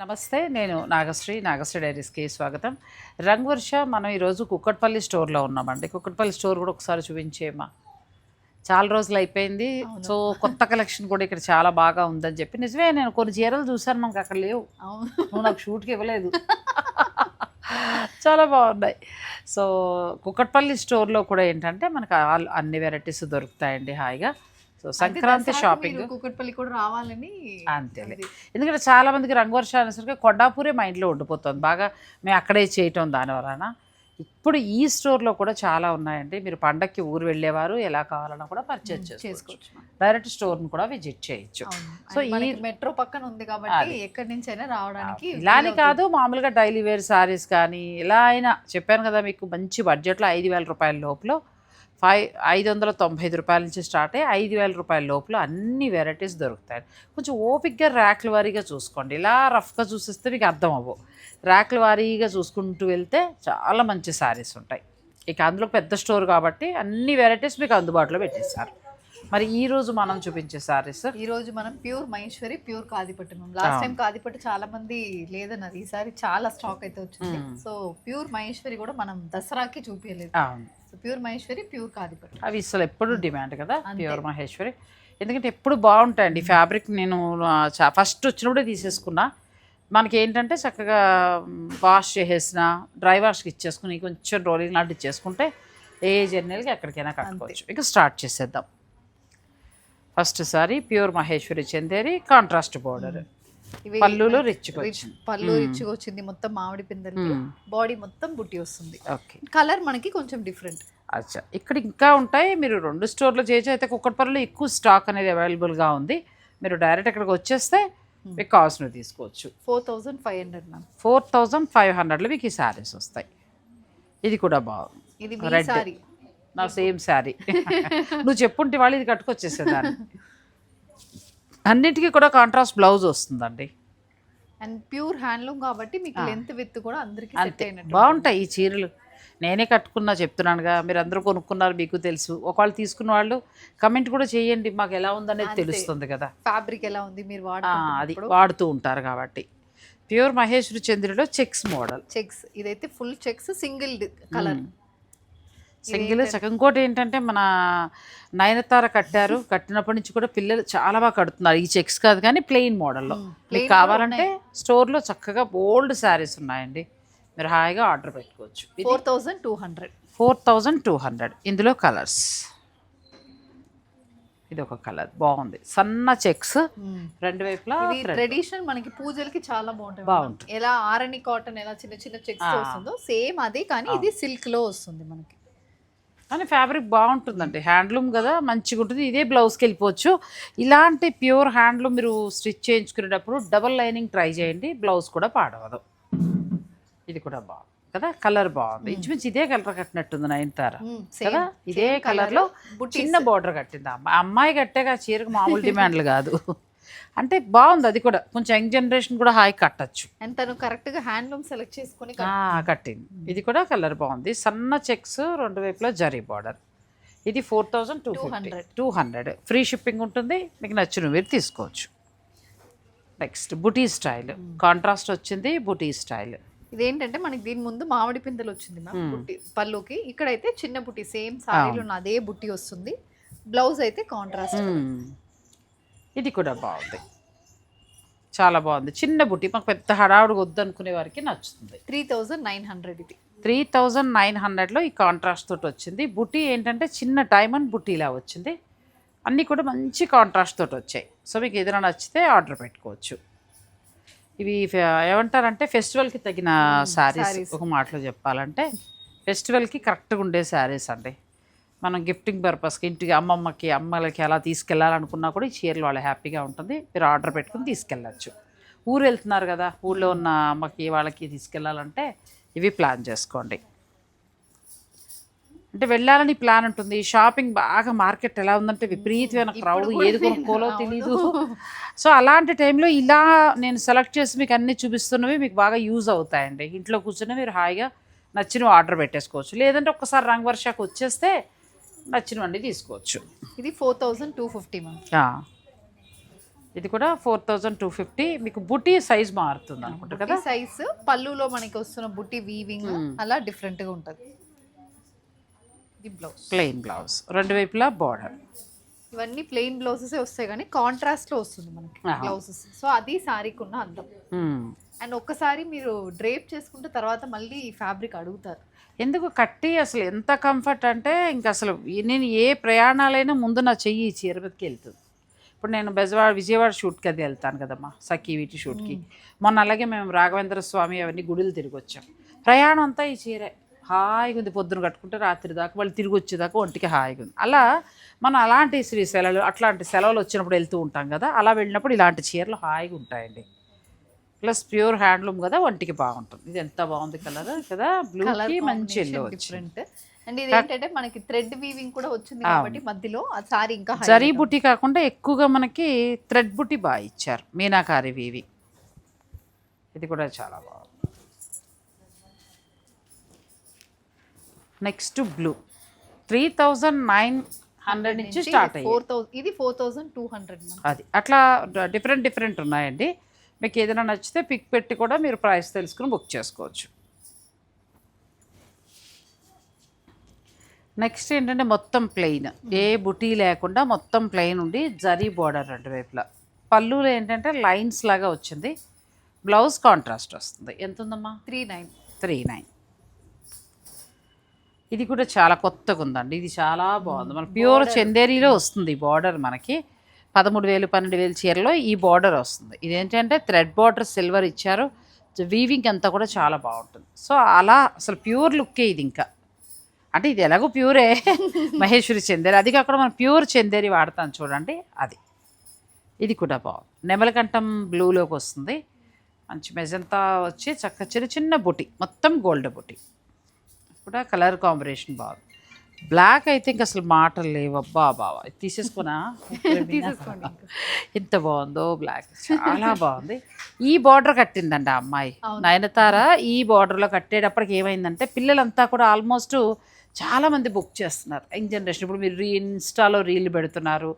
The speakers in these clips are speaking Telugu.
నమస్తే నేను నాగశ్రీ నాగశ్రీ డైరీస్కి స్వాగతం. రంగవర్ష మనం ఈరోజు కుక్కట్పల్లి స్టోర్లో ఉన్నామండి. కుక్కట్పల్లి స్టోర్ కూడా ఒకసారి చూపించేమా చాలా రోజులు అయిపోయింది. సో కొత్త కలెక్షన్ కూడా ఇక్కడ చాలా బాగా ఉందని చెప్పి. నిజమే నేను కొన్ని చీరలు చూశాను మనకు అక్కడ లేవు. నువ్వు నాకు షూట్కి ఇవ్వలేదు. చాలా బాగున్నాయి. సో కుక్కట్పల్లి స్టోర్లో కూడా ఏంటంటే మనకు ఆల్- అన్ని వెరైటీస్ దొరుకుతాయండి హాయిగా. So Sankranti shopping. కుక్కట్పల్లి కూడా రావాలని అంతేలే. అది. ఎందుకంటే చాలా మందికి రంగవర్ష అనేసరికి కొండాపూరే మైండ్లో ఉండిపోతుంది. బాగా మేము అక్కడే చేయటం దాని వలన. ఇప్పుడు ఈ స్టోర్లో కూడా చాలా ఉన్నాయండి. మీరు పండక్కి ఊరు వెళ్ళేవారు ఎలా కావాలన్నా కూడా పర్చేజ్ చేసుకోవచ్చు. డైరెక్ట్ స్టోర్ని కూడా విజిట్ చేయొచ్చు. సో ఈ- మెట్రో పక్కన ఉంది కాబట్టి ఎక్కడి నుంచి అయినా రావడానికి ఇలా అని వీలవుతుంది. కాదు మామూలుగా డైలీ వేర్ సారీస్ కానీ ఎలా అయినా చెప్పాను కదా మీకు మంచి బడ్జెట్లో ఐదు వేల రూపాయల లోపల ఫైవ్ ఐదు వందల తొంభై ఐదు రూపాయల నుంచి స్టార్ట్ అయ్యి ఐదు వేల రూపాయల లోపల అన్ని వెరైటీస్ దొరుకుతాయి. కొంచెం ఓపిక్గా ర్యాక్ల వారీగా చూసుకోండి. ఇలా రఫ్గా చూసిస్తే మీకు అర్థం అవ్వవు ర్యాక్ల వారీగా చూసుకుంటూ వెళ్తే చాలా మంచి శారీస్ ఉంటాయి. ఇక అందులో పెద్ద స్టోర్ కాబట్టి అన్ని వెరైటీస్ మీకు అందుబాటులో పెట్టేశారు. మరి ఈ రోజు మనం చూపించే శారీస్ ఈ రోజు మనం ప్యూర్ మహేశ్వరి ప్యూర్ కాదిపట్టు లాస్ట్. టైం కాదిపట్టు చాలా మంది లేదన్నారు. ఈసారి చాలా స్టాక్ అయితే వచ్చింది. సో ప్యూర్ మహేశ్వరి కూడా మనం దసరాకి చూపించలేదు ప్యూర్ మహేశ్వరి ప్యూర్ కాదిపట్టు. అవి అసలు ఎప్పుడు డిమాండ్ కదా. ప్యూర్ మహేశ్వరి. ఎందుకంటే ఎప్పుడు బాగుంటాయండి. ఫ్యాబ్రిక్ నేను ఫస్ట్ వచ్చినప్పుడే తీసేసుకున్నా. మనకి ఏంటంటే చక్కగా వాష్ చేసేసిన డ్రై వాష్కి ఇచ్చేసుకుని కొంచెం రోలింగ్ లాంటి ఇచ్చేసుకుంటే ఏ జర్నీలకి ఎక్కడికైనా కట్టుకోవచ్చు. ఇక స్టార్ట్ చేసేద్దాం. ఫస్ట్ సారి pure Maheshwari Chanderi contrast border. పళ్ళులో రిచ్. పళ్ళు. రిచ్గా వచ్చింది మొత్తం మామిడి పిందెలకి. మ్మ్. బాడీ మొత్తం బుట్టి వస్తుంది. ఓకే. కలర్ మనకి కొంచెం డిఫరెంట్. అచ్చా. ఇక్కడ ఇంకా ఉంటాయి. మీరు రెండు స్టోర్లో చేయొచ్చు అయితే కుక్కట్పల్లిలో ఎక్కువ స్టాక్ అనేది అవైలబుల్గా ఉంది. మీరు డైరెక్ట్ ఇక్కడికి వచ్చేస్తే మీకు కావాల్సినవి తీసుకోవచ్చు. Four thousand five hundred ma'am. Four thousand five హండ్రెడ్లో మీకు ఈ శారీస్ వస్తాయి. ఇది కూడా బాగుంది. ఇది. సారీ నా సేమ్ శారీ. నువ్వు చెప్పుంటే వాళ్ళు ఇది కట్టుకొచ్చేసేదాన్ని. అన్నిటికీ కూడా కాంట్రాస్ట్ బ్లౌజ్ వస్తుందండి. అండ్ ప్యూర్ హ్యాండ్లూమ్ కాబట్టి మీకు. లెంత్ విత్ కూడా అందరికి అంతే. బాగుంటాయి ఈ చీరలు. నేనే కట్టుకున్నా చెప్తున్నానుగా మీరు అందరూ కొనుక్కున్నారు మీకు తెలుసు. ఒకవేళ తీసుకున్న వాళ్ళు కమెంట్ కూడా చేయండి మాకు ఎలా ఉందనేది. తెలుస్తుంది కదా. ఫ్యాబ్రిక్ ఎలా ఉంది మీరు అది వాడుతూ ఉంటారు కాబట్టి. ప్యూర్ మహేశ్వరి చంద్రులో చెక్స్ మోడల్. చెక్స్ ఇదైతే full checks single colour single ఇంకోటి ఏంటంటే మన నయనతార కట్టారు. కట్టినప్పటి నుంచి కూడా పిల్లలు చాలా బాగా కడుతున్నారు. ఈ చెక్స్ కాదు కానీ ప్లెయిన్ మోడల్లో. మీకు కావాలంటే స్టోర్లో చక్కగా బోల్డ్ శారీస్ ఉన్నాయండి. మీరు హాయిగా ఆర్డర్ పెట్టుకోవచ్చు. Four thousand two hundred. Four thousand two hundred. ఇందులో కలర్స్. ఇది ఒక కలర్. బాగుంది. సన్న చెక్స్. రెండు వైపులా. ట్రెడిషనల్ మనకి పూజలకి చాలా బాగుంటుంది బాగుంటుంది. ఎలా ఆరణి కాటన్ ఎలా చిన్న చిన్న చెక్స్. వస్తుందో సేమ్ అదే కానీ ఇది సిల్క్లో వస్తుంది మనకి. కానీ ఫ్యాబ్రిక్ బాగుంటుందండి. హ్యాండ్లూమ్ కదా మంచిగా ఉంటుంది. ఇదే బ్లౌజ్కి వెళ్ళిపోవచ్చు. ఇలాంటి ప్యూర్ హ్యాండ్లూమ్ మీరు స్టిచ్ చేయించుకునేటప్పుడు డబల్ లైనింగ్ ట్రై చేయండి. బ్లౌజ్ కూడా పాడవదు. ఇది కూడా బాగుంది కదా కలర్ బాగుంది. ఇంచుమించు ఇదే కలర్ కట్టినట్టుంది నయనతార. కదా ఇదే కలర్లో. చిన్న బార్డర్ కట్టింది అమ్మాయి కట్టేగా చీరకు మామూలు డిమాండ్లు కాదు. అంటే బాగుంది అది కూడా. కొంచెం యంగ్ జనరేషన్ కూడా హాయి కట్టచ్చు. అండ్ తను కరెక్ట్గా హ్యాండ్లూమ్ సెలెక్ట్ చేసుకుని కట్టింది. ఇది కూడా కలర్ బాగుంది. సన్న చెక్స్ రెండు వైపులా జరీ బార్డర్. ఇది four thousand two hundred 200. Two hundred free shipping ఉంటుంది. మీకు నచ్చిన మీరు తీసుకోవచ్చు. నెక్స్ట్ బుటీ స్టైల్ కాంట్రాస్ట్ వచ్చింది బుటీ స్టైల్ ఇదేంటంటే మనకి దీని ముందు మామిడి పిందెలు వచ్చింది మ్యామ్ బుట్టి పళ్ళుకి. ఇక్కడైతే చిన్న బుట్టి సేమ్ సారీలో అదే బుట్టి వస్తుంది. బ్లౌజ్ అయితే కాంట్రాస్ట్ ఇది కూడా బాగుంది. చాలా బాగుంది. చిన్న బుటీ మాకు పెద్ద హడావుడు వద్దనుకునే వారికి నచ్చుతుంది. త్రీ థౌజండ్ నైన్ హండ్రెడ్ ఇది. త్రీ థౌజండ్ నైన్ హండ్రెడ్లో ఈ కాంట్రాస్ట్ తోటి వచ్చింది. బుటీ ఏంటంటే చిన్న డైమండ్ బుటీలా వచ్చింది. అన్నీ కూడా మంచి కాంట్రాస్ట్ తోటి వచ్చాయి. సో మీకు ఏదైనా నచ్చితే ఆర్డర్ పెట్టుకోవచ్చు. ఇవి ఏమంటారంటే ఫెస్టివల్కి తగిన శారీస్ sarees. ఒక మాటలో చెప్పాలంటే ఫెస్టివల్కి కరెక్ట్గా ఉండే శారీస్ అండి. మనం గిఫ్టింగ్ పర్పస్కి ఇంటికి అమ్మమ్మకి అమ్మలకి అలా తీసుకెళ్ళాలనుకున్నా కూడా ఈ చీరలు వాళ్ళ హ్యాపీగా ఉంటుంది. మీరు ఆర్డర్ పెట్టుకుని తీసుకెళ్ళచ్చు. ఊరు వెళ్తున్నారు కదా ఊళ్ళో ఉన్న అమ్మకి వాళ్ళకి తీసుకెళ్ళాలంటే ఇవి ప్లాన్ చేసుకోండి. అంటే వెళ్ళాలని ప్లాన్ ఉంటుంది. షాపింగ్ బాగా మార్కెట్ ఎలా ఉందంటే విపరీతమైన క్రౌడ్ ఏది కొనుక్కోలో. తెలీదు. సో అలాంటి టైంలో ఇలా నేను సెలెక్ట్ చేసి మీకు అన్ని చూపిస్తున్నవి మీకు బాగా యూజ్ అవుతాయండి. ఇంట్లో కూర్చొని మీరు హాయిగా నచ్చినవి ఆర్డర్ పెట్టేసుకోవచ్చు. లేదంటే ఒక్కసారి రంగు వర్షాకు వచ్చేస్తే నచ్చినవన్నీ తీసుకోవచ్చు. ఇది four thousand two fifty ma'am. ఇది కూడా ఫోర్ థౌజండ్ టూ ఫిఫ్టీ. మీకు బుటీ సైజ్ మారుతుంది అనుకుంటా కదా? సైజ్ పళ్ళులో మనకి వస్తున్న బుట్టి వీవింగ్ అలా డిఫరెంట్గా ఉంటది. ఇది బ్లౌజ్ ప్లెయిన్ బ్లౌజ్ రెండు వైపులా బార్డర్ ఇవన్నీ ప్లెయిన్ బ్లౌజెస్ వస్తాయి కానీ కాంట్రాస్ట్లో వస్తుంది మనకి. బ్లౌజెస్ సో అది శారీకి ఉన్న అందం అండ్ ఒక్కసారి మీరు డ్రేప్ చేసుకుంటే తర్వాత మళ్ళీ ఈ ఫ్యాబ్రిక్ అడుగుతారు. ఎందుకు? కట్టి అసలు ఎంత కంఫర్ట్ అంటే ఇంకా అసలు నేను ఏ ప్రయాణాలైనా ముందు నా చెయ్యి ఈ చీర మీదకి వెళ్తుంది. ఇప్పుడు నేను బెజవాడ విజయవాడ షూట్కి అది వెళ్తాను కదమ్మా సఖీ వీటి షూట్కి. మొన్న అలాగే మేము రాఘవేంద్ర స్వామి అవన్నీ గుడులు తిరిగి వచ్చాం. ప్రయాణం అంతా ఈ చీరే. హాయిగా ఉంది. పొద్దున కట్టుకుంటే రాత్రి దాకా వాళ్ళు తిరిగి వచ్చేదాకా ఒంటికి హాయిగా ఉంది. అలా మనం అలాంటి శ్రీ సెలవులు అట్లాంటి సెలవులు వచ్చినప్పుడు వెళ్తూ ఉంటాం కదా అలా వెళ్ళినప్పుడు ఇలాంటి చీరలు హాయిగా ఉంటాయండి. ప్లస్ ప్యూర్ హ్యాండ్లూమ్ కదా ఒంటికి బాగుంటుంది. ఇది ఎంత బాగుంది కలర్ కదా బ్లూకి మంచి ఎల్లో వచ్చింది. డిఫరెంట్. అండ్ ఇది ఏంటంటే మనకి థ్రెడ్ వీవింగ్ కూడా వచ్చింది కాబట్టి మధ్యలో ఆ సారీ ఇంకా జరీ బుట్టి కాకుండా ఎక్కువగా మనకి థ్రెడ్ బుట్టి బాగా ఇచ్చారు. మీనాకారి వీవి. ఇది కూడా చాలా బాగుంది. Next blue. Three thousand nine hundred నుంచి స్టార్ట్ థౌసండ్ ఇది ఫోర్ థౌసండ్ టూ హండ్రెడ్ అది. అట్లా డిఫరెంట్ డిఫరెంట్ ఉన్నాయండి. మీకు ఏదైనా నచ్చితే పిక్ పెట్టి కూడా మీరు ప్రైస్ తెలుసుకుని బుక్ చేసుకోవచ్చు. నెక్స్ట్ ఏంటంటే మొత్తం ప్లెయిన్. ఏ బుటీ లేకుండా మొత్తం ప్లెయిన్ ఉండి జరీ బోర్డర్ రెండు వైపులా. పళ్ళులో ఏంటంటే లైన్స్ లాగా వచ్చింది. బ్లౌజ్ కాంట్రాస్ట్ వస్తుంది. ఎంత ఉందమ్మా? Three nine. Three nine. ఇది కూడా చాలా కొత్తగా ఉందండి ఇది చాలా బాగుంది. మన ప్యూర్ చందేరిలో వస్తుంది బార్డర్ మనకి. పదమూడు వేలు పన్నెండు వేలు చీరలో ఈ బార్డర్ వస్తుంది. ఇదేంటంటే థ్రెడ్ బార్డర్ సిల్వర్ ఇచ్చారు. వీవింగ్ అంతా కూడా చాలా బాగుంటుంది. సో అలా అసలు ప్యూర్ లుక్కే ఇది ఇంకా. అంటే ఇది ఎలాగో ప్యూరే మహేశ్వరి చందేరి. అది కాకుండా మనం ప్యూర్ చందేరి వాడతాం చూడండి. అది. ఇది కూడా బాగుంది. నెమలకంఠం బ్లూలోకి వస్తుంది. మంచి మెజంతా వచ్చి చక్క చిన్న చిన్న బుటి. మొత్తం గోల్డ్ బుటి. కూడా కలర్ కాంబినేషన్ బాగుంది. బ్లాక్ అయితే ఇంక అసలు మాటలు లేవు. అబ్బా బావా. తీసేసుకున్నా తీసేసుకోండి ఎంత బాగుందో బ్లాక్ చాలా బాగుంది. ఈ బార్డర్ కట్టిందండి ఆ అమ్మాయి. నయనతార ఈ బార్డర్లో కట్టేటప్పటికి ఏమైందంటే పిల్లలంతా కూడా ఆల్మోస్ట్ చాలా మంది బుక్ చేస్తున్నారు. Young generation. ఇప్పుడు మీరు రీ ఇన్స్టాలో రీల్ పెడుతున్నారు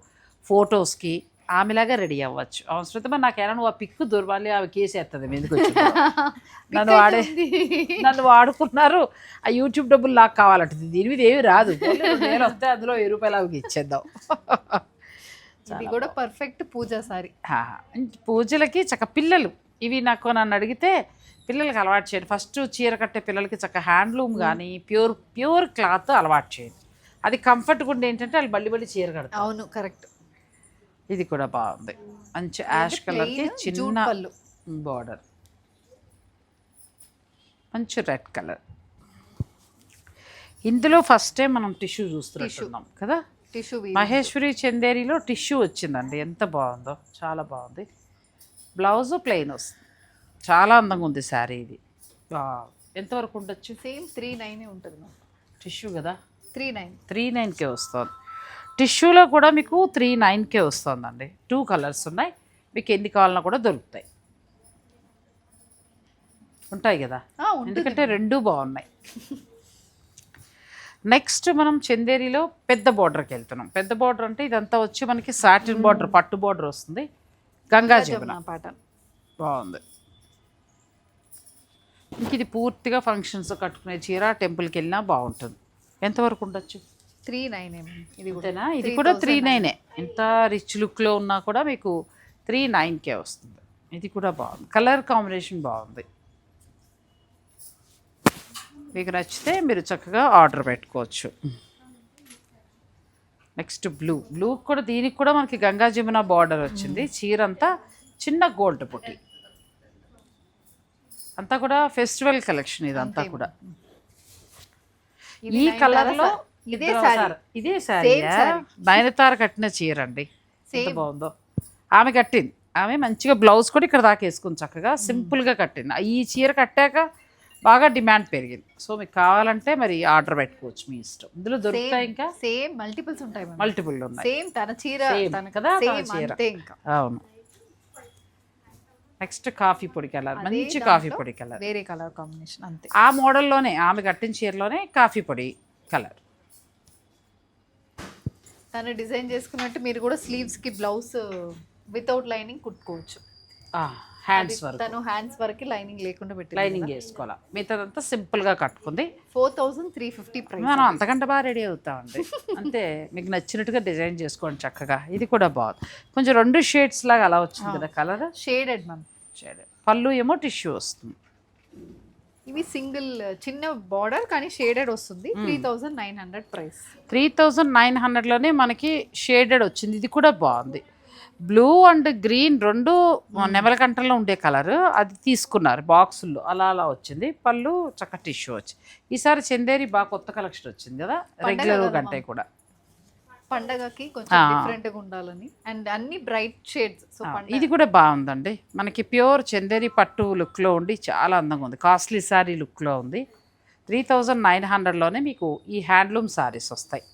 ఫొటోస్కి ఆమెలాగా రెడీ అవ్వచ్చు. అవసరమైతే మరి నాకేనా నువ్వు ఆ పిక్ దూరవాలి ఆమె కేసేస్తుంది వచ్చి నన్ను వాడే నన్ను వాడుకున్నారు. ఆ యూట్యూబ్ డబ్బులు నాకు కావాలంటుంది. దీని మీద ఏమి రాదు. వేలు వస్తే అందులో వెయ్యి రూపాయలు ఆమెకి ఇచ్చేద్దాం. ఇది కూడా పర్ఫెక్ట్ పూజా సారీ. పూజలకి చక్క పిల్లలు. ఇవి నాకు నన్ను అడిగితే పిల్లలకి అలవాటు చేయండి. ఫస్ట్ చీర కట్టే పిల్లలకి చక్క హ్యాండ్లూమ్ కానీ ప్యూర్ ప్యూర్ క్లాత్ అలవాటు చేయండి. అది కంఫర్ట్గా ఉండి ఏంటంటే వాళ్ళు మళ్ళీ మళ్ళీ చీర కడతారు. అవును కరెక్ట్ ఇది కూడా బాగుంది. మంచి యాష్ కలర్కి చిన్న బార్డర్ మంచి రెడ్ కలర్ ఇందులో ఫస్ట్ టైం మనం టిష్యూ చూస్తున్నాం కదా? టిష్యూ మహేశ్వరి చందేరిలో టిష్యూ వచ్చిందండి. ఎంత బాగుందో చాలా బాగుంది. బ్లౌజ్ ప్లెయిన్ వస్తుంది. చాలా అందంగా ఉంది శారీ ఇది. ఎంతవరకు ఉండొచ్చు? సేమ్ త్రీ నైన్ ఉంటుంది మ్యామ్ టిష్యూ కదా? త్రీ నైన్ త్రీ నైన్కే వస్తుంది. టిష్యూలో కూడా మీకు త్రీ నైన్కే వస్తుందండి. టూ కలర్స్ ఉన్నాయి. మీకు ఎన్ని కావాలన్నా కూడా దొరుకుతాయి. ఉంటాయి కదా? ఎందుకంటే రెండూ బాగున్నాయి. నెక్స్ట్ మనం చందేరిలో పెద్ద బార్డర్కి వెళ్తున్నాం. పెద్ద బార్డర్ అంటే ఇదంతా వచ్చి మనకి సాటిన్ బార్డర్ పట్టు బార్డర్ వస్తుంది. గంగా జమున. పాట. బాగుంది. ఇంక ఇది పూర్తిగా ఫంక్షన్స్ కట్టుకునే చీర టెంపుల్కి వెళ్ళినా బాగుంటుంది. ఎంతవరకు ఉండొచ్చు? త్రీ నైన్ ఇది కూడా. ఇది కూడా త్రీ నైనే ఎంత రిచ్ లుక్లో ఉన్నా కూడా మీకు త్రీ నైన్కే వస్తుంది. ఇది కూడా బాగుంది. కలర్ కాంబినేషన్ బాగుంది. మీకు నచ్చితే మీరు చక్కగా ఆర్డర్ పెట్టుకోవచ్చు. Next blue. బ్లూ కూడా దీనికి కూడా మనకి గంగా జమున బార్డర్ వచ్చింది. చీర అంతా చిన్న గోల్డ్ పుట్టి. అంతా కూడా ఫెస్టివల్ కలెక్షన్ ఇదంతా కూడా. ఇది ఈ నయనతార కలర్లో సా- ఇదే సారీ. నయనతార కట్టిన చీర అండి ఎంత. బాగుందో. ఆమె కట్టింది. ఆమె మంచిగా బ్లౌజ్ కూడా ఇక్కడ దాకా వేసుకుంది చక్కగా. సింపుల్గా కట్టింది. ఈ చీర కట్టాక బాగా డిమాండ్ పెరిగింది. సో మీకు కావాలంటే మరి ఆర్డర్ పెట్టుకోవచ్చు మీ ఇష్టం. ఇందులో దొరుకుతాయి ఇంకా? సేమ్ మల్టిపుల్స్ ఉంటాయి మల్టిపుల్ ఉన్నాయి. సేమ్ తన చీర తన కదా, చీర. అవును. నెక్స్ట్ కాఫీ పొడి కలర్. మంచి కాఫీ పొడి కలర్. వేరే కలర్ కాంబినేషన్ అంతే. ఆ మోడల్లోనే ఆమె కట్టిన చీరలోనే కాఫీ పొడి కలర్. తను డిజైన్ చేసుకున్నట్టు మీరు కూడా స్లీవ్స్కి బ్లౌజ్ వితౌట్ లైనింగ్ కుట్టుకోవచ్చు. హ్యాండ్స్ వరకు. తను హ్యాండ్స్ వరకు లైనింగ్ లేకుండా పెట్టి లైనింగ్ వేసుకోవాలి మిగతాదంతా సింపుల్గా కట్టుకుంది. Four thousand three fifty price మనం అంతకంటే బాగా రెడీ అవుతామండి. అంతే మీకు నచ్చినట్టుగా డిజైన్ చేసుకోండి చక్కగా. ఇది కూడా బాగుంది. కొంచెం రెండు షేడ్స్ లాగా అలా వచ్చింది కదా కలర్ షేడెడ్ మ్యామ్ షేడ్ పళ్ళు ఏమో టిష్యూ వస్తుంది. ఇవి సింగిల్ చిన్న బార్డర్ కానీ షేడెడ్ వస్తుంది. Three thousand nine hundred price. Three thousand nine హండ్రెడ్లోనే మనకి షేడెడ్ వచ్చింది. ఇది కూడా బాగుంది. బ్లూ అండ్ గ్రీన్ రెండు నెమల కంటల్లో ఉండే కలర్. అది తీసుకున్నారు బాక్సుల్లో. అలా అలా వచ్చింది. పళ్ళు చక్క టిష్యూ వచ్చి. ఈసారి చందేరి బాగా కొత్త కలెక్షన్ వచ్చింది కదా? రెగ్యులర్ కంటే కూడా. పండగకి కొంచెం ఆ. డిఫరెంట్గా ఉండాలని. అండ్ అన్ని బ్రైట్ షేడ్స్ సో ఇది కూడా బాగుందండి. మనకి ప్యూర్ చందేరి పట్టు లుక్లో ఉండి చాలా అందంగా ఉంది. కాస్ట్లీ శారీ లుక్లో ఉంది. త్రీ థౌజండ్ నైన్ హండ్రెడ్లోనే మీకు ఈ హ్యాండ్లూమ్ శారీస్ వస్తాయి.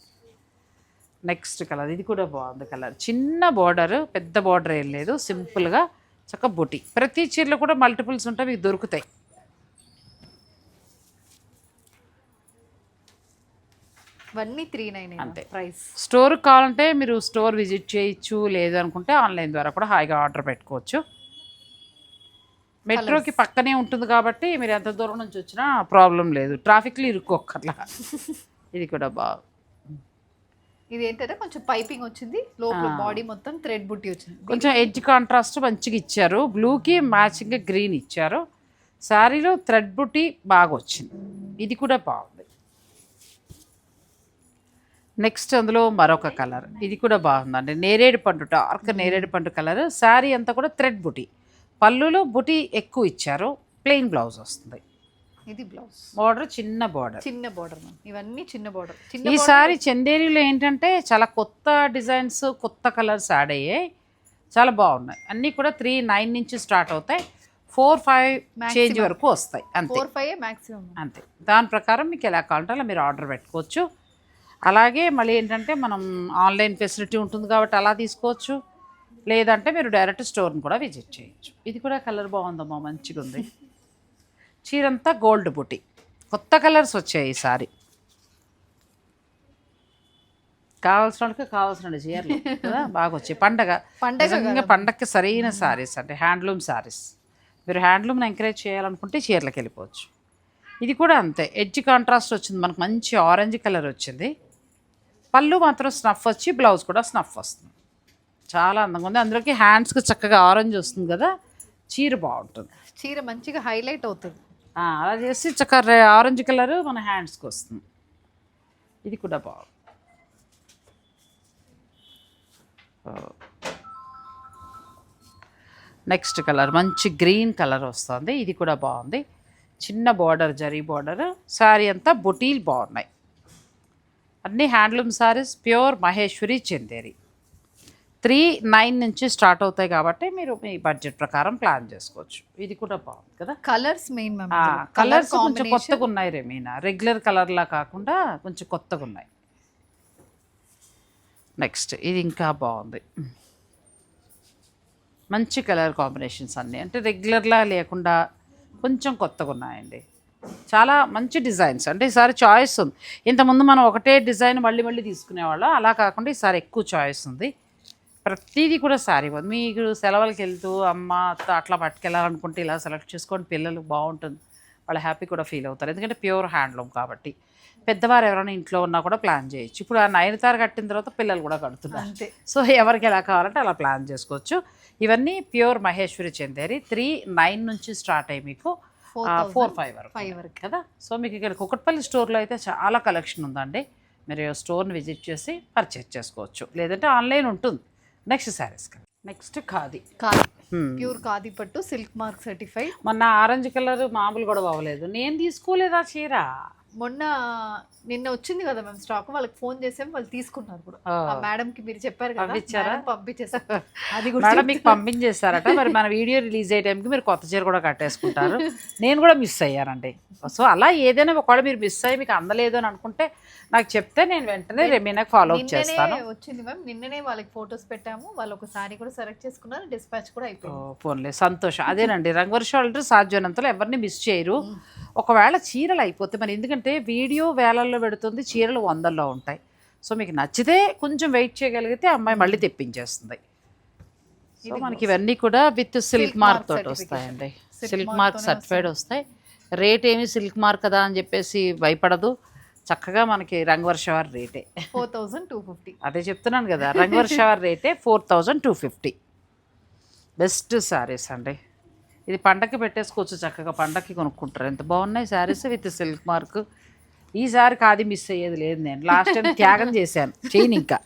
నెక్స్ట్ కలర్ ఇది కూడా బాగుంది కలర్ చిన్న బార్డర్ పెద్ద బార్డర్ ఏం లేదు. సింపుల్గా చక్క బుటి. ప్రతి చీరలో కూడా మల్టిపుల్స్ ఉంటే మీకు దొరుకుతాయి. ఇవన్నీ త్రీ నైన్ అంతే. ప్రైస్. స్టోర్ కావాలంటే మీరు స్టోర్ విజిట్ చేయొచ్చు లేదు అనుకుంటే ఆన్లైన్ ద్వారా కూడా హాయిగా ఆర్డర్ పెట్టుకోవచ్చు. మెట్రోకి పక్కనే ఉంటుంది కాబట్టి మీరు ఎంత దూరం నుంచి వచ్చినా ప్రాబ్లం లేదు. ట్రాఫిక్లో ఇరుక్కోక్కర్లా ఇది కూడా బాగా ఇది ఏంటంటే కొంచెం పైపింగ్ వచ్చింది. లోపల బాడీ మొత్తం థ్రెడ్ బుట్టి వచ్చింది. కొంచెం ఎడ్జ్ కాంట్రాస్ట్ మంచిగా ఇచ్చారు. బ్లూకి మ్యాచింగ్ గ్రీన్ ఇచ్చారు. శారీలో థ్రెడ్ బుట్టి బాగా వచ్చింది. ఇది కూడా బాగుంది. నెక్స్ట్ అందులో మరొక కలర్. ఇది కూడా బాగుందండి. నేరేడు పండు డార్క్ నేరేడు పండు కలర్. శారీ అంతా కూడా థ్రెడ్ బుటీ. పళ్ళులో బుటీ ఎక్కువ ఇచ్చారు. ప్లెయిన్ బ్లౌజ్ వస్తుంది. ఇది బ్లౌజ్. బార్డర్ చిన్న బార్డర్. చిన్న బార్డర్ ఇవన్నీ చిన్న బార్డర్. ఈ సారీ చందేరిలో ఏంటంటే చాలా కొత్త డిజైన్స్ కొత్త కలర్స్ యాడ్ అయ్యాయి చాలా బాగున్నాయి. అన్నీ కూడా త్రీ నైన్ నుంచి స్టార్ట్ అవుతాయి. Four five change. వరకు వస్తాయి. అంతే. Four five maximum. అంతే. దాని ప్రకారం మీకు ఎలా కావాలంటే అలా మీరు ఆర్డర్ పెట్టుకోవచ్చు. అలాగే మళ్ళీ ఏంటంటే మనం ఆన్లైన్ ఫెసిలిటీ ఉంటుంది కాబట్టి అలా తీసుకోవచ్చు. లేదంటే మీరు డైరెక్ట్ స్టోర్ని కూడా విజిట్ చేయొచ్చు. ఇది కూడా కలర్ బాగుందమ్మా మంచిగా ఉంది. చీరంతా గోల్డ్ బుట్టి కొత్త కలర్స్ వచ్చాయి ఈసారి కావాల్సిన వాళ్ళకి కావాల్సిన చీరలు కదా బాగా వచ్చాయి. పండగ. పండగ పండగకి సరైన సారీస్ అంటే హ్యాండ్లూమ్ సారీస్. మీరు హ్యాండ్లూమ్ని ఎంకరేజ్ చేయాలనుకుంటే చీరలకు వెళ్ళిపోవచ్చు. ఇది కూడా అంతే. ఎడ్జ్ కాంట్రాస్ట్ వచ్చింది. మనకు మంచి ఆరెంజ్ కలర్ వచ్చింది. పళ్ళు మాత్రం స్నఫ్ వచ్చి బ్లౌజ్ కూడా స్నఫ్ వస్తుంది. చాలా అందంగా ఉంది. అందులోకి హ్యాండ్స్కి చక్కగా ఆరెంజ్ వస్తుంది కదా చీర బాగుంటుంది. చీర మంచిగా హైలైట్ అవుతుంది. అలా చేసి చక్కగా ఆరెంజ్ కలర్ మన హ్యాండ్స్కి వస్తుంది. ఇది కూడా బాగుంది నెక్స్ట్ కలర్ మంచి గ్రీన్ కలర్ వస్తుంది. ఇది కూడా బాగుంది. చిన్న బార్డర్ జరీ బార్డర్ శారీ అంతా బొటీలు బాగున్నాయి. అన్ని handloom saris pure Maheshwari Chanderi. Three nine నుంచి స్టార్ట్ అవుతాయి కాబట్టి మీరు మీ బడ్జెట్ ప్రకారం ప్లాన్ చేసుకోవచ్చు. ఇది కూడా బాగుంది కదా? కలర్స్ మెయిన్ కలర్స్ కొంచెం కొత్తగా ఉన్నాయి రెమీనా. రెగ్యులర్ కలర్లా కాకుండా కొంచెం కొత్తగా ఉన్నాయి నెక్స్ట్ ఇది ఇంకా బాగుంది. మంచి కలర్ కాంబినేషన్స్ అన్నీ. అంటే రెగ్యులర్లా లేకుండా కొంచెం కొత్తగా ఉన్నాయండి చాలా మంచి డిజైన్స్. అంటే ఈసారి చాయిస్ ఉంది. ఇంతకుముందు మనం ఒకటే డిజైన్ మళ్ళీ మళ్ళీ తీసుకునేవాళ్ళం. అలా కాకుండా ఈసారి ఎక్కువ చాయిస్ ఉంది. ప్రతిదీ కూడా శారీ బాగుంది మీకు సెలవులకి వెళ్తూ అమ్మ అత్త అట్లా పట్టుకెళ్ళాలనుకుంటే ఇలా సెలెక్ట్ చేసుకొని పిల్లలు బాగుంటుంది. వాళ్ళు హ్యాపీ కూడా ఫీల్ అవుతారు. ఎందుకంటే ప్యూర్ హ్యాండ్లూమ్ కాబట్టి. పెద్దవారు ఎవరైనా ఇంట్లో ఉన్నా కూడా ప్లాన్ చేయొచ్చు. ఇప్పుడు ఆ నైన్తార కట్టిన తర్వాత పిల్లలు కూడా కడుతున్నారు. సో ఎవరికి ఎలా కావాలంటే అలా ప్లాన్ చేసుకోవచ్చు. ఇవన్నీ pure Maheshwari Chanderi. Three nine నుంచి స్టార్ట్ అయ్యి మీకు ఫోర్ ఫైవ్ వరకు ఫైవ్ వరకు కదా? సో మీకు ఇక్కడ కుకట్పల్లి స్టోర్లో అయితే చాలా కలెక్షన్ ఉందండి. మీరు స్టోర్ని విజిట్ చేసి పర్చేజ్ చేసుకోవచ్చు. లేదంటే ఆన్లైన్ ఉంటుంది. Next saris next khadi. Hmm. Pure khadi పట్టు సిల్క్ మార్క్ సర్టిఫైడ్. మొన్న ఆరెంజ్ కలర్ మామూలు కూడా బాగలేదు. నేను తీసుకోలేదా చీర? మొన్న నిన్న వచ్చింది కదా మేము స్టాక్ వాళ్ళకి ఫోన్ చేసాం వాళ్ళు తీసుకున్నారు కూడా. ఓ. ఆ మేడం కి మీరు చెప్పారు కదా పంపించారా? పంపించేసారు. అది కూడా మీకు పంపించేస్తారట మరి మన వీడియో రిలీజ్ అయ్యే టైంకి మీరు కొత్త చీర కూడా కట్టేసుకుంటారు. నేను కూడా మిస్ అయ్యానండి. సో అలా ఏదైనా ఒకవేళ మీరు మిస్ అయ్యి మీకు అందలేదు అని అనుకుంటే నాకు చెప్తే నేను వెంటనే రెమీనాకి ఫాలో అప్ చేస్తాను. వచ్చింది మ్యామ్ నిన్ననే వాళ్ళకి ఫొటోస్ పెట్టాము. వాళ్ళు ఒక సారీ కూడా సెలెక్ట్ చేసుకున్నారు. డిస్పాచ్ కూడా అయిపోయింది. ఫోన్లే సంతోషం. అదేనండి. రంగవర్ష వాళ్ళు సాధ్యమైనంతలో ఎవరిని మిస్ చేయరు. ఒకవేళ చీరలు అయిపోతే మరి ఎందుకంటే వీడియో వేలల్లో పెడుతుంది చీరలు వందల్లో ఉంటాయి. సో మీకు నచ్చితే కొంచెం వెయిట్ చేయగలిగితే అమ్మాయి మళ్ళీ తెప్పించేస్తుంది. సో మనకి ఇవన్నీ కూడా విత్ సిల్క్ మార్క్ తోటి. వస్తాయండి. సిల్క్ మార్క్ సర్టిఫైడ్ వస్తాయి. రేట్ ఏమి సిల్క్ మార్క్ కదా అని చెప్పేసి భయపడదు. చక్కగా మనకి రంగవర్షవారి రేటే. Four thousand two fifty. అదే చెప్తున్నాను కదా రంగవర్షవారి రేటే four thousand two fifty. Best saris అండి. ఇది పండక్కి పెట్టేసుకోవచ్చు చక్కగా. పండక్కి కొనుక్కుంటారు. ఎంత బాగున్నాయి శారీస్ విత్ సిల్క్ మార్క్. ఈసారి కాది మిస్ అయ్యేది లేదు నేను. లాస్ట్ టైం త్యాగం చేశాను. చేయను ఇంకా.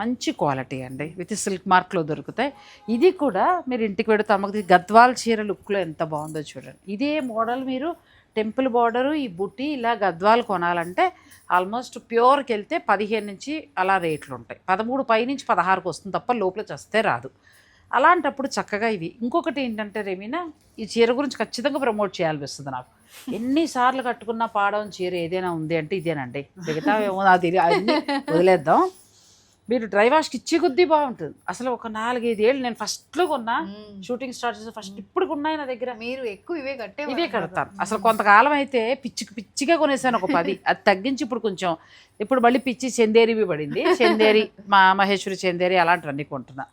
మంచి క్వాలిటీ అండి. విత్ సిల్క్ మార్క్లో దొరుకుతాయి. ఇది కూడా మీరు ఇంటికి పెడితే అమ్మకి గద్వాల్ చీర లుక్లో ఎంత బాగుందో చూడండి. ఇదే మోడల్ మీరు టెంపుల్ బార్డరు ఈ బుట్టి ఇలా గద్వాలు కొనాలంటే ఆల్మోస్ట్ ప్యూర్కి వెళ్తే పదిహేను నుంచి అలా రేట్లు ఉంటాయి. పదమూడు పై నుంచి పదహారుకు వస్తుంది తప్ప లోపల వస్తే రాదు. అలాంటప్పుడు చక్కగా ఇవి. ఇంకొకటి ఏంటంటే రేమీనా ఈ చీర గురించి ఖచ్చితంగా ప్రమోట్ చేయాలనిపిస్తుంది నాకు. ఎన్నిసార్లు కట్టుకున్న పాడవని చీర ఏదైనా ఉంది అంటే ఇదేనండి. మిగతా ఏమో అన్నీ వదిలేద్దాం. మీరు డ్రై వాష్కి ఇచ్చే కొద్దీ బాగుంటుంది. అసలు ఒక నాలుగైదు ఏళ్ళు నేను ఫస్ట్లో కొన్నా షూటింగ్ స్టార్ట్ చేసి ఫస్ట్ ఇప్పుడు ఉన్నాయి నా దగ్గర. మీరు ఎక్కువ ఇవే కట్టే ఇవే కడతాను అసలు కొంతకాలం అయితే పిచ్చికి పిచ్చిగా కొనేసాను ఒక పది. అది తగ్గించి ఇప్పుడు కొంచెం ఇప్పుడు మళ్ళీ పిచ్చి చందేరివి పడింది. చందేరి మా మహేశ్వరి చందేరి అలాంటివన్నీ కొంటున్నా.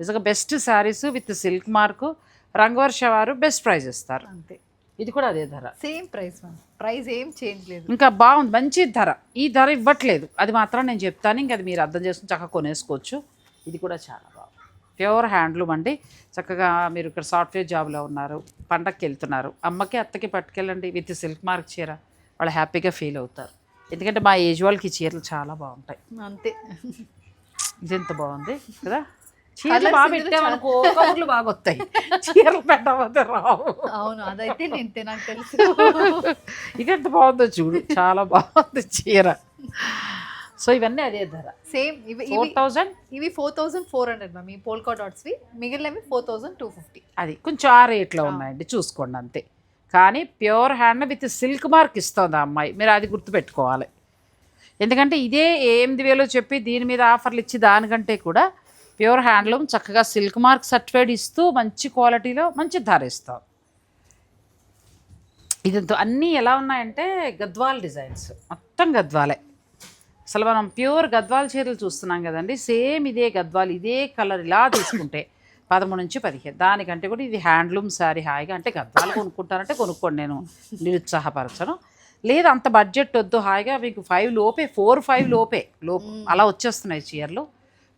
నిజంగా best saris with silk mark Rangavarsha వారు బెస్ట్ ప్రైజ్ ఇస్తారు. అంతే. ఇది కూడా అదే ధర. సేమ్ ప్రైస్ ప్రైస్ ఏం చేంజ్ లేదు. ఇంకా బాగుంది. మంచి ధర. ఈ ధర ఇవ్వట్లేదు. అది మాత్రం నేను చెప్తాను. ఇంకా అది మీరు అర్థం చేసుకుని చక్కగా కొనేసుకోవచ్చు. ఇది కూడా చాలా బాగుంది. ప్యూర్ హ్యాండ్లూమ్ అండి. చక్కగా మీరు ఇక్కడ సాఫ్ట్వేర్ జాబ్లో ఉన్నారు. పండక్కి వెళ్తున్నారు. అమ్మకి అత్తకి పట్టుకెళ్ళండి. విత్ సిల్క్ మార్క్ చీర. వాళ్ళు హ్యాపీగా ఫీల్ అవుతారు. ఎందుకంటే మా ఏజ్ వాళ్ళకి చీరలు చాలా బాగుంటాయి. అంతే. ఇది ఎంత బాగుంది కదా? చీరలు బాగా పెట్టామనుకో కబుర్లు బాగా వస్తాయి. చీరలు పెట్టకపోతే రావు. అవును అదైతే నేను నాకు తెలుసు. ఇది ఎంత బాగుందో చూడు చాలా బాగుంది చీర. సో ఇవన్నీ అదే ధర. సేమ్ ఇవి ఫోర్ థౌజండ్? ఇవి four thousand four hundred ma'am ఈ పోల్కా డాట్స్వి మిగిలినవి ఫోర్ థౌసండ్ టూ ఫిఫ్టీ. అది కొంచెం ఆ రేట్లో ఉన్నాయండి చూసుకోండి అంతే. కానీ pure hand with silk mark ఇస్తుంది ఆ అమ్మాయి. మీరు అది గుర్తుపెట్టుకోవాలి. ఎందుకంటే ఇదే ఎనిమిది వేలు చెప్పి దీని మీద ఆఫర్లు ఇచ్చి దానికంటే కూడా ప్యూర్ హ్యాండ్లూమ్ చక్కగా సిల్క్ మార్క్ సర్టిఫైడ్ ఇస్తూ మంచి క్వాలిటీలో మంచి ధర ఇస్తాం. ఇది అన్నీ ఎలా ఉన్నాయంటే గద్వాల్ డిజైన్స్. మొత్తం గద్వాలే. అసలు మనం ప్యూర్ గద్వాల్ చీరలు చూస్తున్నాం కదండి సేమ్ ఇదే గద్వాల్ ఇదే కలర్ ఇలా తీసుకుంటే పదమూడు నుంచి పదిహేను. దానికంటే కూడా ఇది హ్యాండ్లూమ్ శారీ హాయిగా అంటే గద్వాలు కొనుక్కుంటానంటే కొనుక్కోండి నేను నిరుత్సాహపరచను. లేదు అంత బడ్జెట్ వద్దు హాయిగా మీకు ఫైవ్ లోపే ఫోర్ ఫైవ్ లోపే లోపు అలా వచ్చేస్తున్నాయి చీరలు.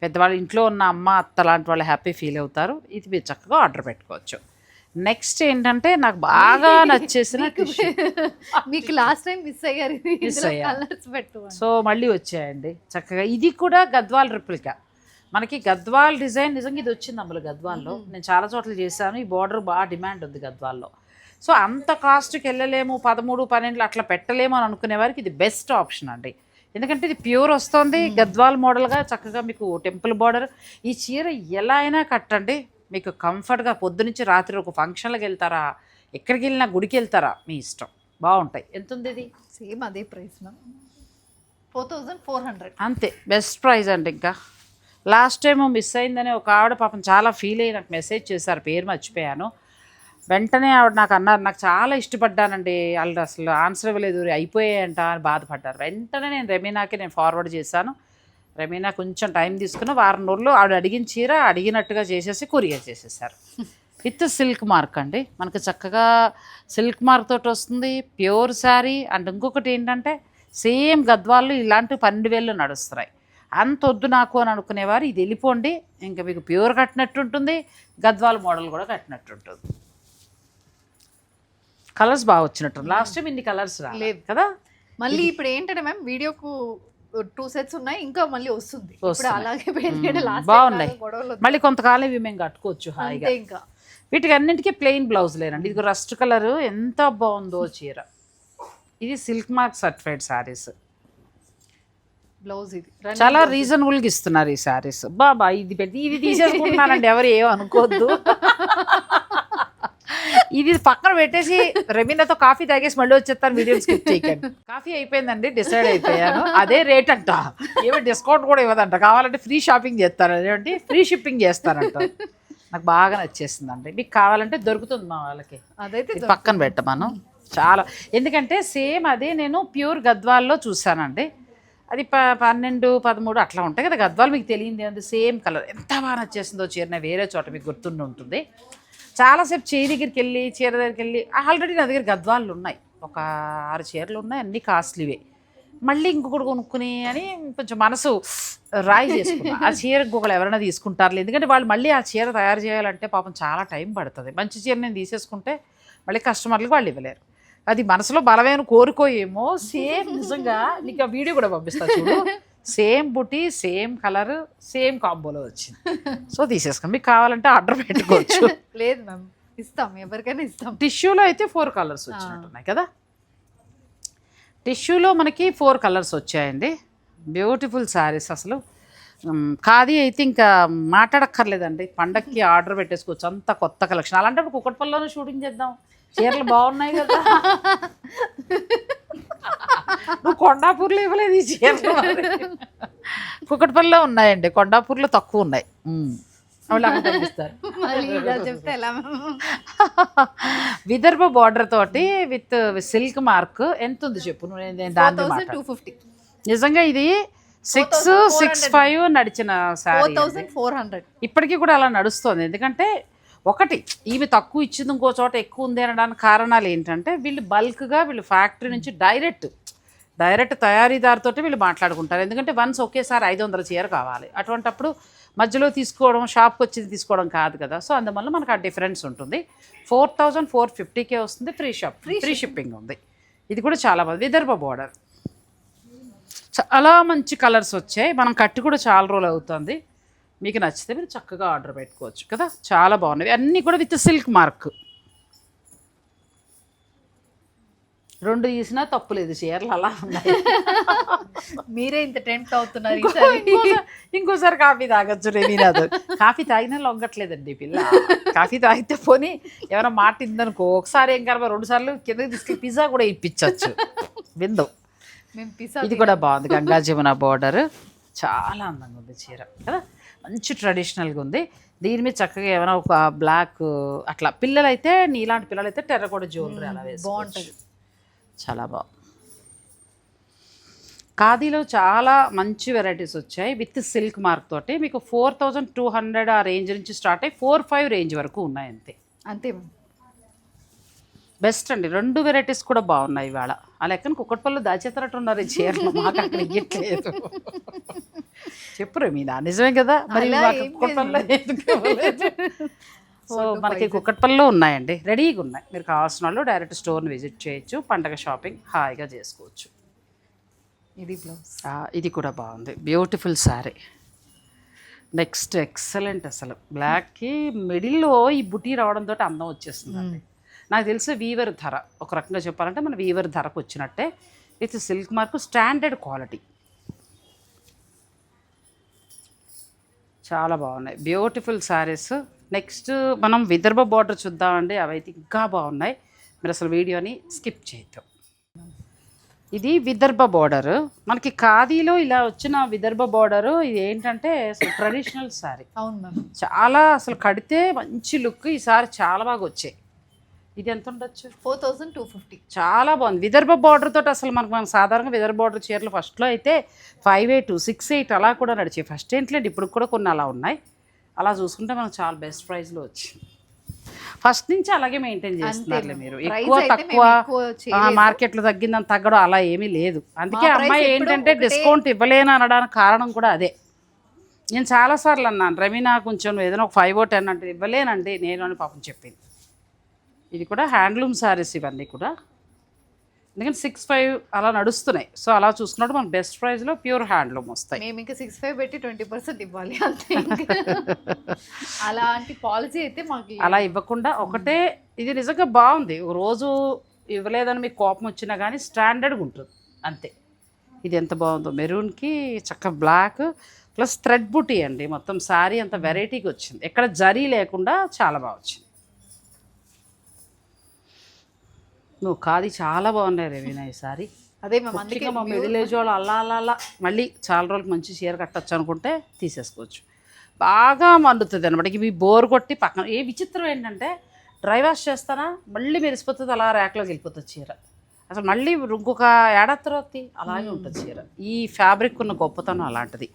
పెద్దవాళ్ళు ఇంట్లో ఉన్న అమ్మ అత్త లాంటి వాళ్ళు హ్యాపీ ఫీల్ అవుతారు. ఇది మీరు చక్కగా ఆర్డర్ పెట్టుకోవచ్చు. నెక్స్ట్ ఏంటంటే నాకు బాగా నచ్చేసిన. మీకు లాస్ట్ టైం మిస్ అయ్యారు. Miss అయ్యా. కలర్స్ పెట్టు అని. సో మళ్ళీ వచ్చాయండి. చక్కగా ఇది కూడా గద్వాల్ రిప్లికా మనకి గద్వాల్ డిజైన్ నిజంగా ఇది వచ్చింది అమ్మలు గద్వాల్లో. నేను చాలా చోట్ల చేశాను. ఈ బార్డర్ బాగా డిమాండ్ ఉంది గద్వాల్లో. సో అంత కాస్ట్కి వెళ్ళలేము. పదమూడు పన్నెండులు అట్లా పెట్టలేము అని అనుకునే వారికి ఇది బెస్ట్ ఆప్షన్ అండి. ఎందుకంటే ఇది ప్యూర్ వస్తుంది. గద్వాల్ మోడల్గా చక్కగా మీకు టెంపుల్ బార్డర్. ఈ చీర ఎలా అయినా కట్టండి. మీకు కంఫర్ట్గా పొద్దునుంచి రాత్రి ఒక ఫంక్షన్లకు వెళ్తారా? ఎక్కడికి వెళ్ళినా గుడికి వెళ్తారా? మీ ఇష్టం. బాగుంటాయి. ఎంత ఉంది ఇది? సేమ్ అదే price four thousand four hundred. అంతే. బెస్ట్ ప్రైజ్ అండి ఇంకా. లాస్ట్ టైం మిస్ అయిందని ఒక ఆవిడ పాపం చాలా ఫీల్ అయ్యి నాకు మెసేజ్ చేశారు. పేరు మర్చిపోయాను. వెంటనే ఆవిడ నాకు అన్నారు నాకు చాలా ఇష్టపడ్డానండి వాళ్ళు అసలు ఆన్సర్ ఇవ్వలేదు అయిపోయాయంట అని బాధపడ్డారు. వెంటనే నేను రెమీనాకి నేను ఫార్వర్డ్ చేశాను. రెమీనా కొంచెం టైం తీసుకుని వారం రోజులు ఆవిడ అడిగిన చీర అడిగినట్టుగా చేసేసి కొరియర్ చేసేసారు. విత్ సిల్క్ మార్క్ అండి. మనకు చక్కగా సిల్క్ మార్క్ తోటి వస్తుంది ప్యూర్ శారీ అండ్ ఇంకొకటి ఏంటంటే సేమ్ గద్వాళ్ళు ఇలాంటి పన్నెండు వేలు నడుస్తున్నాయి. అంత వద్దు నాకు అని అనుకునేవారు ఇది వెళ్ళిపోండి. ఇంకా మీకు ప్యూర్ కట్టినట్టు ఉంటుంది గద్వాల్ మోడల్ కూడా కట్టినట్టు ఉంటుంది. కలర్స్ బాగా వచ్చినట్టు లాస్ట్ టైం ఇన్ని కలర్స్ లేదు. లేదు. కదా? మళ్ళీ ఇప్పుడు ఏంటంటే మ్యామ్ వీడియోకు టూ సెట్స్ ఉన్నాయి ఇంకా మళ్ళీ వస్తుంది. అలాగే. లాస్ట్ బాగున్నాయి. మళ్ళీ కొంతకాలం ఇవి మేము కట్టుకోవచ్చు హాయిగా. ఇంకా. వీటికి అన్నింటికీ ప్లెయిన్ బ్లౌజ్ లేనండి. ఇది రస్ట్ కలర్ ఎంత బాగుందో చీర. ఇది silk mark certified saris blouse ఇది. చాలా రీజనబుల్గా ఇస్తున్నారు ఈ శారీస్ బాబా ఇది పెట్టి ఇది తీసేసుకుంటున్నానండి ఎవరు ఏం అనుకోవద్దు. ఇది పక్కన పెట్టేసి రవీనాతో కాఫీ తాగేసి మళ్ళీ వచ్చేస్తాను వీడియో స్కిప్ చేయకండి. కాఫీ అయిపోయిందండి డిసైడ్ అయిపోయాను. అదే రేట్ అంట. ఏమో డిస్కౌంట్ కూడా ఇవ్వదంట. కావాలంటే ఫ్రీ షాపింగ్ చేస్తారు. అదేంటి? ఫ్రీ షిప్పింగ్ చేస్తారంట. నాకు బాగా నచ్చేసిందండి. మీకు కావాలంటే దొరుకుతుంది మా వాళ్ళకి. అదైతే పక్కన పెట్టమను. చాలా. ఎందుకంటే సేమ్ అదే నేను ప్యూర్ గద్వాల్లో చూసానండి అది ప పన్నెండు పదమూడు అట్లా ఉంటాయి కదా గద్వాలు. మీకు తెలియంది సేమ్ కలర్ ఎంత బాగా నచ్చేసిందో చీర వేరే చోట మీకు గుర్తుండి ఉంటుంది. చాలాసేపు చీర దగ్గరికి వెళ్ళి చీర దగ్గరికి వెళ్ళి ఆల్రెడీ నా దగ్గర గద్వాళ్ళు ఉన్నాయి. ఒక ఆరు చీరలు ఉన్నాయి అన్నీ కాస్ట్లీవే. మళ్ళీ ఇంకొకటి కొనుక్కుని అని కొంచెం మనసు రాయి చేసుకున్నా. ఆ చీర ఇంకొకరు ఎవరైనా తీసుకుంటారు ఎందుకంటే వాళ్ళు మళ్ళీ ఆ చీర తయారు చేయాలంటే పాపం చాలా టైం పడుతుంది. మంచి చీర నేను తీసేసుకుంటే మళ్ళీ కస్టమర్లకు వాళ్ళు ఇవ్వలేరు. అది మనసులో బలమైన కోరుకోయేమో ఏమో సేమ్ నిజంగా నీకు ఆ వీడియో కూడా పంపిస్తా చూడు. సేమ్ బుటీ సేమ్ కలర్ సేమ్ కాంబోలో వచ్చింది. సో తీసేసుకోండి మీకు కావాలంటే ఆర్డర్ పెట్టుకోవచ్చు. లేదు మ్యామ్ ఇస్తాం ఎవరికైనా ఇస్తాం. టిష్యూలో అయితే ఫోర్ కలర్స్ వచ్చినట్టున్నాయి కదా? టిష్యూలో మనకి ఫోర్ కలర్స్ వచ్చాయండి. బ్యూటిఫుల్ శారీస్ అసలు. ఖాదీ అయితే ఇంకా మాట్లాడక్కర్లేదండి. పండక్కి ఆర్డర్ పెట్టేసుకోవచ్చు. అంత కొత్త కలెక్షన్. అలాంటప్పుడు కుక్కట్పల్లిలోనే షూటింగ్ చేద్దాం. చీరలు బాగున్నాయి కదా. నువ్వు కొండాపూర్లో ఇవ్వలేదు ఈ చీరలు ఉన్నాయండి. కొండాపూర్లో తక్కువ ఉన్నాయి. విదర్భ బార్డర్ తోటి విత్ సిల్క్ మార్క్ ఎంత ఉంది చెప్పు? నువ్వు టూ ఫిఫ్టీ. నిజంగా ఇది సిక్స్ సిక్స్ ఫైవ్ నడిచిన ఫోర్ హండ్రెడ్. ఇప్పటికీ కూడా అలా నడుస్తుంది. ఎందుకంటే ఒకటి ఈమె తక్కువ ఇచ్చింది ఇంకో చోట ఎక్కువ ఉంది అనడానికి కారణాలు ఏంటంటే వీళ్ళు బల్క్గా వీళ్ళు ఫ్యాక్టరీ నుంచి డైరెక్ట్ డైరెక్ట్ తయారీదారుతోటి వీళ్ళు మాట్లాడుకుంటారు. ఎందుకంటే వన్స్ ఒకేసారి ఐదు వందల చీర కావాలి. అటువంటప్పుడు మధ్యలో తీసుకోవడం షాప్కి వచ్చింది తీసుకోవడం కాదు కదా. సో అందువల్ల మనకు ఆ డిఫరెన్స్ ఉంటుంది. ఫోర్ థౌజండ్ ఫోర్ ఫిఫ్టీకే వస్తుంది ఫ్రీ షాప్ ఫ్రీ షిప్పింగ్ ఉంది. ఇది కూడా చాలా బాగుంది. విదర్భ బోర్డర్. చాలా మంచి కలర్స్ వచ్చాయి. మనం కట్టి కూడా చాలా రోజులు అవుతుంది. మీకు నచ్చితే మీరు చక్కగా ఆర్డర్ పెట్టుకోవచ్చు కదా? చాలా బాగున్నవి అన్నీ కూడా విత్ సిల్క్ మార్క్ రెండు తీసినా తప్పులేదు చీరలు అలా ఉన్నాయి. మీరే ఇంత టెంప్ట్ అవుతున్నారు ఇంకోసారి- కాఫీ తాగొచ్చు రేమీనాథ్ కాఫీ తాగినా లొంగట్లేదండి పిల్ల. కాఫీ తాగితే పోనీ ఎవరైనా మాట ఇందనుకో. ఒకసారి ఏం కలప రెండు సార్లు కిందకి తీసుకెళ్ళి పిజ్జా కూడా ఇప్పించవచ్చు విందు. ఇది కూడా బాగుంది. గంగా జమున బార్డర్ చాలా అందంగా ఉంది చీర కదా? మంచి ట్రెడిషనల్గా ఉంది. దీని మీద చక్కగా ఏమైనా ఒక బ్లాక్ అట్లా పిల్లలైతే నీలాంటి పిల్లలైతే టెర్రకోట జ్యువెలరీ అలా వేసి బాగుంటది. చాలా బాగుంది ఖాదీలో చాలా మంచి వెరైటీస్ వచ్చాయి. విత్ సిల్క్ మార్క్ తోటి మీకు ఫోర్ థౌజండ్ టూ హండ్రెడ్ ఆ రేంజ్ నుంచి స్టార్ట్ అయ్యి ఫోర్ ఫైవ్ రేంజ్ వరకు ఉన్నాయి అంతే. అంతే బెస్ట్ అండి. రెండు వెరైటీస్ కూడా బాగున్నాయి ఇవాళ. ఆ లెక్కన కుక్కట్పల్లి దాచేతరట్టు ఉన్నారు ఈ చీరలు. మాకు అక్కడ ఇవ్వట్లేదు చెప్పురు మీనా? నిజమే కదా? మరి? సో మనకి కుక్కట్పల్లిలో ఉన్నాయండి. రెడీగా ఉన్నాయి. మీరు కావాల్సిన వాళ్ళు డైరెక్ట్ స్టోర్ని విజిట్ చేయొచ్చు పండగ షాపింగ్ హాయిగా చేసుకోవచ్చు. ఇది బ్లౌజ్ ఇది కూడా బాగుంది. బ్యూటిఫుల్ శారీ నెక్స్ట్ ఎక్సలెంట్ అసలు. బ్లాక్కి మిడిల్లో ఈ బుటీ రావడంతో అందం వచ్చేస్తుంది నాకు తెలిసి వీవర్ ధర ఒక రకంగా చెప్పాలంటే మన వీవర్ ధరకు వచ్చినట్టే. With silk mark standard quality. చాలా బాగున్నాయి. బ్యూటిఫుల్ శారీస్. నెక్స్ట్ మనం విదర్భ బార్డర్ చూద్దామండి. అవైతే ఇంకా బాగున్నాయి. మీరు అసలు వీడియోని స్కిప్ చేయొద్దు. ఇది విదర్భ బార్డర్. మనకి ఖాదీలో ఇలా వచ్చిన విదర్భ బార్డర్ ఇది ఏంటంటే అసలు ట్రెడిషనల్ శారీ. అవును మ్యామ్. చాలా అసలు కడితే మంచి లుక్. ఈసారి చాలా బాగా వచ్చాయి. ఇది ఎంత ఉండొచ్చు? Four thousand two fifty. చాలా బాగుంది. విదర్భ బార్డర్ తోటి అసలు మనకు మనం సాధారణంగా విదర్భ బార్డర్ చీరలు ఫస్ట్లో అయితే ఫైవ్ ఎయిట్ సిక్స్ ఎయిట్ అలా కూడా నడిచాయి ఫస్ట్ ఏంట్లేదు ఇప్పుడు కూడా కొన్ని అలా ఉన్నాయి. అలా చూసుకుంటే మనకు చాలా బెస్ట్ ప్రైస్లో వచ్చింది ఫస్ట్ నుంచి అలాగే మెయింటైన్ చేస్తున్నారులే మీరు. ఎక్కువ తక్కువ. మార్కెట్లో తగ్గిందని తగ్గడం అలా ఏమీ లేదు. అందుకే అమ్మాయి ఏంటంటే. డిస్కౌంట్ ఇవ్వలేను అనడానికి కారణం కూడా అదే. నేను చాలాసార్లు అన్నాను రవి నాకు కొంచెం ఏదైనా ఒక ఫైవ్ ఓ టెన్ అంటే ఇవ్వలేనండి నేను అని పాపం చెప్పింది. ఇది కూడా హ్యాండ్లూమ్ శారీస్ ఇవన్నీ కూడా. ఎందుకంటే సిక్స్ ఫైవ్ అలా నడుస్తున్నాయి. సో అలా చూసుకున్నప్పుడు మన బెస్ట్ ప్రైస్లో ప్యూర్ హ్యాండ్లూమ్ వస్తాయి. మేము ఇంకా సిక్స్ ఫైవ్ పెట్టి ట్వంటీ పర్సెంట్ ఇవ్వాలి అంతే. అలాంటి పాలసీ అయితే మాకు. అలా ఇవ్వకుండా ఒకటే ఇది నిజంగా బాగుంది. ఒక రోజు ఇవ్వలేదని మీకు కోపం వచ్చినా కానీ స్టాండర్డ్గా ఉంటుంది. అంతే. ఇది ఎంత బాగుందో. మెరూన్కి చక్క బ్లాక్ ప్లస్ థ్రెడ్ బుటీ అండి. మొత్తం శారీ అంత వెరైటీగా వచ్చింది. ఎక్కడ జరీ లేకుండా చాలా బాగా వచ్చింది. నువ్వు కాది చాలా బాగున్నాయి రవీనా ఈ సారీ అదే అందుకే మా మిడిల్ ఏజ్ వాళ్ళు అలా అలా అలా మళ్ళీ చాలా రోజులు మంచి చీర కట్టచ్చు అనుకుంటే తీసేసుకోవచ్చు. బాగా మండుతుంది అనమాట ఇవి బోర్ కొట్టి పక్కన ఏ విచిత్రం ఏంటంటే డ్రై వాష్ చేస్తానా మళ్ళీ మెరిసిపోతుంది అలా ర్యాక్లోకి వెళ్ళిపోతుంది చీర. అసలు మళ్ళీ ఇంకొక ఏడాది తర్వాత అలాగే ఉంటుంది చీర. ఈ ఫ్యాబ్రిక్ ఉన్న గొప్పతనం అలాంటిది.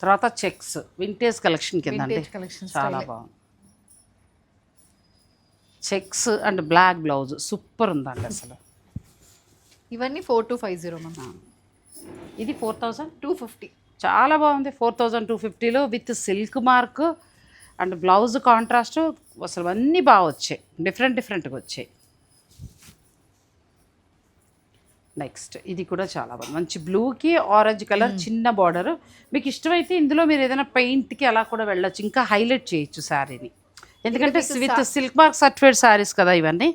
తర్వాత చెక్స్ వింటేజ్ కలెక్షన్ కింద చాలా. బాగుంది. Checks and black blouse super ఉందండి అసలు. ఇవన్నీ four two five zero ma'am. ఇది ఫోర్ థౌజండ్? Two fifty. చాలా బాగుంది. ఫోర్ థౌజండ్ టూ ఫిఫ్టీలో with silk mark and blouse contrast అసలు అన్నీ బాగా వచ్చాయి. డిఫరెంట్ డిఫరెంట్గా వచ్చాయి. నెక్స్ట్ ఇది కూడా చాలా బాగుంది. మంచి బ్లూకి ఆరెంజ్ కలర్ చిన్న బార్డర్. మీకు ఇష్టమైతే ఇందులో మీరు ఏదైనా పెయింట్కి అలా కూడా వెళ్ళొచ్చు. ఇంకా హైలైట్ చేయొచ్చు శారీని. ఎందుకంటే with silk mark certified saris కదా ఇవన్నీ.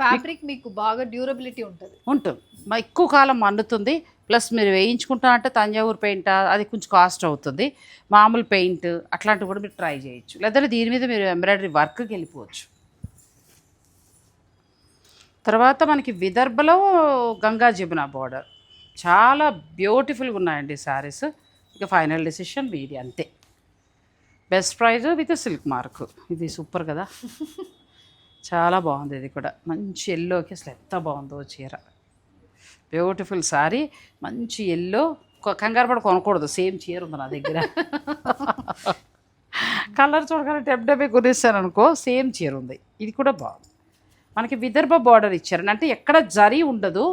ఫ్యాబ్రిక్ మీకు బాగా డ్యూరబిలిటీ ఉంటుంది. ఉంటుంది. మా ఎక్కువ కాలం మన్నుతుంది ప్లస్ మీరు వేయించుకుంటా అంటే తంజావూరు పెయింట్ అది కొంచెం కాస్ట్ అవుతుంది. మామూలు పెయింట్ అట్లాంటివి కూడా మీరు ట్రై చేయొచ్చు. లేదంటే దీని మీద మీరు ఎంబ్రాయిడరీ వర్క్కి వెళ్ళిపోవచ్చు. తర్వాత మనకి విదర్భలో గంగా జమున బార్డర్ చాలా బ్యూటిఫుల్గా ఉన్నాయండి శారీస్. ఇక ఫైనల్ డెసిషన్ మీది అంతే. Best prize with silk mark ఇది సూపర్ కదా. చాలా బాగుంది ఇది కూడా. మంచి ఎల్లోకి అసలు ఎంత బాగుందో చీర. బ్యూటిఫుల్ సారీ మంచి ఎల్లో కంగారు పడి కొనకూడదు. సేమ్ చీర ఉంది నా దగ్గర. కలర్ చూడగానే డెబ్ డబ్బే కొనేసాను అనుకో సేమ్ చీర ఉంది. ఇది కూడా బాగుంది. మనకి విదర్భ బార్డర్ ఇచ్చారు. అంటే ఎక్కడ జరీ ఉండదు.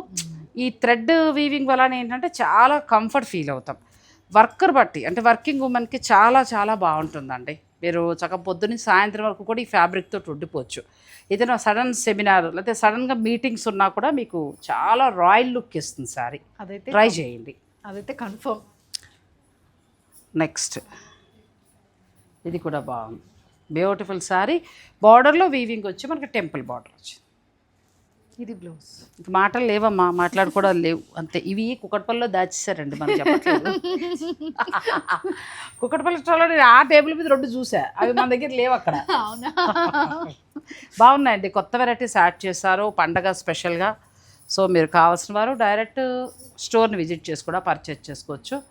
ఈ థ్రెడ్ వీవింగ్ వలన ఏంటంటే చాలా కంఫర్ట్ ఫీల్ అవుతాం. వర్కర్ బట్టి అంటే వర్కింగ్ ఉమెన్కి చాలా చాలా బాగుంటుందండి. మీరు చక్క పొద్దున్న సాయంత్రం వరకు కూడా ఈ ఫ్యాబ్రిక్ తోటి ఉండిపోవచ్చు ఏదైనా సడన్ సెమినార్ లేకపోతే సడన్గా మీటింగ్స్ ఉన్నా కూడా మీకు చాలా రాయల్ లుక్ ఇస్తుంది సారీ. అదైతే ట్రై చేయండి. అదైతే కన్ఫర్మ్. నెక్స్ట్. ఇది కూడా బాగుంది. Beautiful sorry. బార్డర్లో వీవింగ్ వచ్చి మనకి టెంపుల్ బార్డర్ వచ్చింది. ఇది బ్లౌజ్. ఇంక మాటలు లేవమ్మా మాట్లాడుకోవడం లేవు. అంతే. ఇవి కుక్కటపల్లిలో దాచేసారండి మనం చెప్పట్లేదు. నేను ఆ టేబుల్ మీద రెండు చూసా. అవి మన దగ్గర లేవు అక్కడ. బాగున్నాయండి. కొత్త వెరైటీస్ యాడ్ చేశారు. పండగ స్పెషల్గా. సో మీరు కావాల్సిన వారు డైరెక్ట్ స్టోర్ని విజిట్ చేసి కూడా పర్చేజ్ చేసుకోవచ్చు.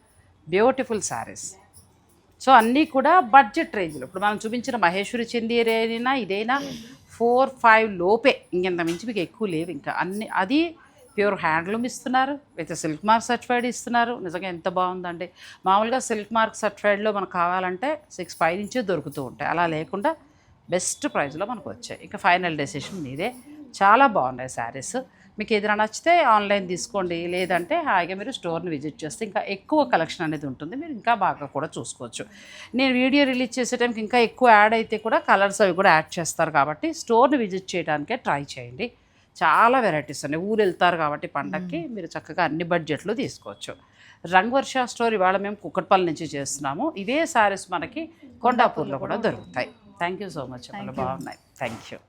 బ్యూటిఫుల్ శారీస్. సో అన్నీ కూడా బడ్జెట్ రేంజ్లో. ఇప్పుడు మనం చూపించిన మహేశ్వరి చందీర్ అయినా ఇదైనా? ఫోర్ ఫైవ్ లోపే. ఇంకెంత మించి మీకు ఎక్కువ లేవు ఇంకా. అన్ని అది ప్యూర్ హ్యాండ్లూమ్ ఇస్తున్నారు. విత్ సిల్క్ మార్క్ సర్టిఫైడ్ ఇస్తున్నారు. నిజంగా ఎంత బాగుందండి మామూలుగా సిల్క్ మార్క్ సర్టిఫైడ్లో మనకు కావాలంటే సిక్స్ ఫైవ్ నుంచే దొరుకుతూ ఉంటాయి. అలా లేకుండా బెస్ట్ ప్రైస్లో మనకు వచ్చాయి. ఇంకా ఫైనల్ డెసిషన్ మీదే. చాలా బాగున్నాయి శారీస్. మీకు ఏదైనా నచ్చితే ఆన్లైన్ తీసుకోండి. లేదంటే హాయిగా మీరు స్టోర్ని విజిట్ చేస్తే ఇంకా ఎక్కువ కలెక్షన్ అనేది ఉంటుంది. మీరు ఇంకా బాగా కూడా చూసుకోవచ్చు. నేను వీడియో రిలీజ్ చేసే టైంకి ఇంకా ఎక్కువ యాడ్ అయితే కూడా కలర్స్ అవి కూడా యాడ్ చేస్తారు కాబట్టి స్టోర్ని విజిట్ చేయడానికే ట్రై చేయండి. చాలా వెరైటీస్ ఉన్నాయి. ఊరు వెళ్తారు కాబట్టి పండక్కి మీరు చక్కగా అన్ని బడ్జెట్లు తీసుకోవచ్చు. రంగ్ వర్ష స్టోర్ ఇవాళ మేము కుక్కట్పల్లి నుంచి చేస్తున్నాము. ఇవే శారీస్ మనకి కొండాపూర్లో కూడా దొరుకుతాయి. Thank you so much. చాలా బాగున్నాయి. Thank you.